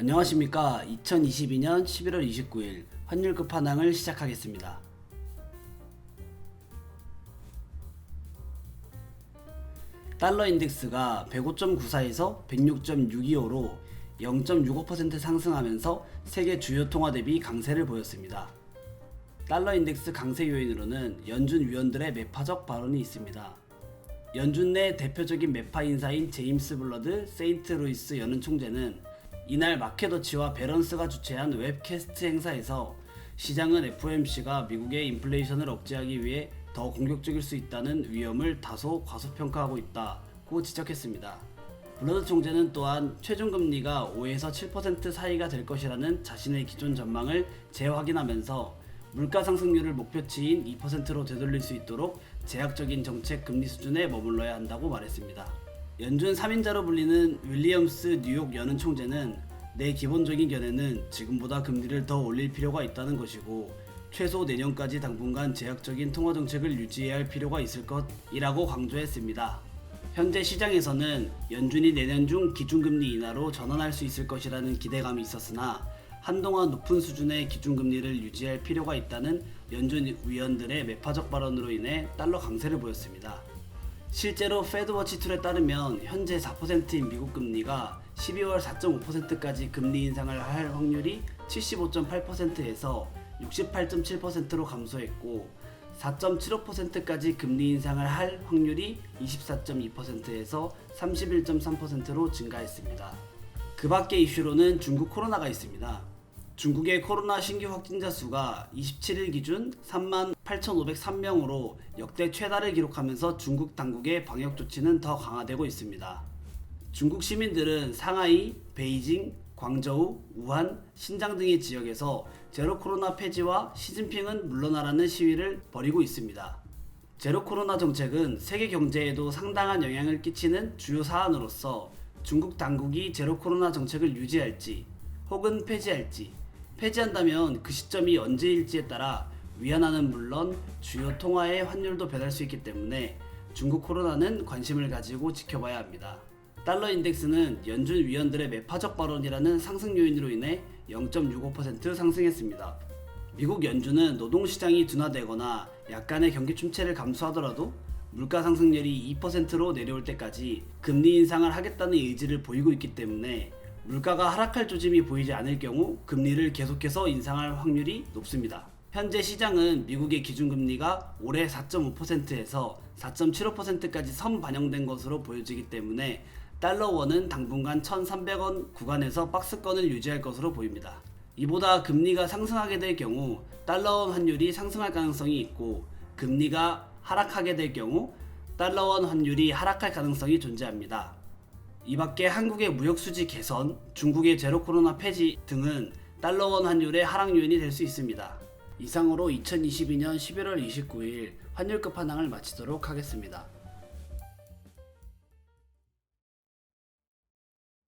안녕하십니까. 2022년 11월 29일 환율 급 판항을 시작하겠습니다. 달러 인덱스가 105.94에서 106.625로 0.65% 상승하면서 세계 주요 통화 대비 강세를 보였습니다. 달러 인덱스 강세 요인으로는 연준 위원들의 매파적 발언이 있습니다. 연준 내 대표적인 매파 인사인 제임스 블러드 세인트 루이스 연은 총재는 이날 마켓워치와 베런스가 주최한 웹캐스트 행사에서 시장은 FOMC가 미국의 인플레이션을 억제하기 위해 더 공격적일 수 있다는 위험을 다소 과소평가하고 있다고 지적했습니다. 블러드 총재는 또한 최종 금리가 5에서 7% 사이가 될 것이라는 자신의 기존 전망을 재확인하면서 물가 상승률을 목표치인 2%로 되돌릴 수 있도록 제약적인 정책 금리 수준에 머물러야 한다고 말했습니다. 연준 3인자로 불리는 윌리엄스 뉴욕 연은 총재는 내 기본적인 견해는 지금보다 금리를 더 올릴 필요가 있다는 것이고 최소 내년까지 당분간 제약적인 통화 정책을 유지해야 할 필요가 있을 것이라고 강조했습니다. 현재 시장에서는 연준이 내년 중 기준금리 인하로 전환할 수 있을 것이라는 기대감이 있었으나 한동안 높은 수준의 기준금리를 유지할 필요가 있다는 연준 위원들의 매파적 발언으로 인해 달러 강세를 보였습니다. 실제로 페드워치2에 따르면 현재 4%인 미국 금리가 12월 4.5%까지 금리 인상을 할 확률이 75.8%에서 68.7%로 감소했고 4.75%까지 금리 인상을 할 확률이 24.2%에서 31.3%로 증가했습니다. 그 밖의 이슈로는 중국 코로나가 있습니다. 중국의 코로나 신규 확진자 수가 27일 기준 38,503명으로 역대 최다를 기록하면서 중국 당국의 방역 조치는 더 강화되고 있습니다. 중국 시민들은 상하이, 베이징, 광저우, 우한, 신장 등의 지역에서 제로 코로나 폐지와 시진핑은 물러나라는 시위를 벌이고 있습니다. 제로 코로나 정책은 세계 경제에도 상당한 영향을 끼치는 주요 사안으로서 중국 당국이 제로 코로나 정책을 유지할지 혹은 폐지할지 폐지한다면 그 시점이 언제일지에 따라 위안화는 물론 주요 통화의 환율도 변할 수 있기 때문에 중국 코로나는 관심을 가지고 지켜봐야 합니다. 달러 인덱스는 연준 위원들의 매파적 발언이라는 상승 요인으로 인해 0.65% 상승했습니다. 미국 연준은 노동시장이 둔화되거나 약간의 경기 침체를 감수하더라도 물가 상승률이 2%로 내려올 때까지 금리 인상을 하겠다는 의지를 보이고 있기 때문에 물가가 하락할 조짐이 보이지 않을 경우 금리를 계속해서 인상할 확률이 높습니다. 현재 시장은 미국의 기준금리가 올해 4.5%에서 4.75%까지 선 반영된 것으로 보여지기 때문에 달러 원은 당분간 1,300원 구간에서 박스권을 유지할 것으로 보입니다. 이보다 금리가 상승하게 될 경우 달러 원 환율이 상승할 가능성이 있고 금리가 하락하게 될 경우 달러 원 환율이 하락할 가능성이 존재합니다. 이 밖에 한국의 무역 수지 개선, 중국의 제로 코로나 폐지 등은 달러 원 환율의 하락 요인이 될 수 있습니다. 이상으로 2022년 11월 29일 환율급 한항을 마치도록 하겠습니다.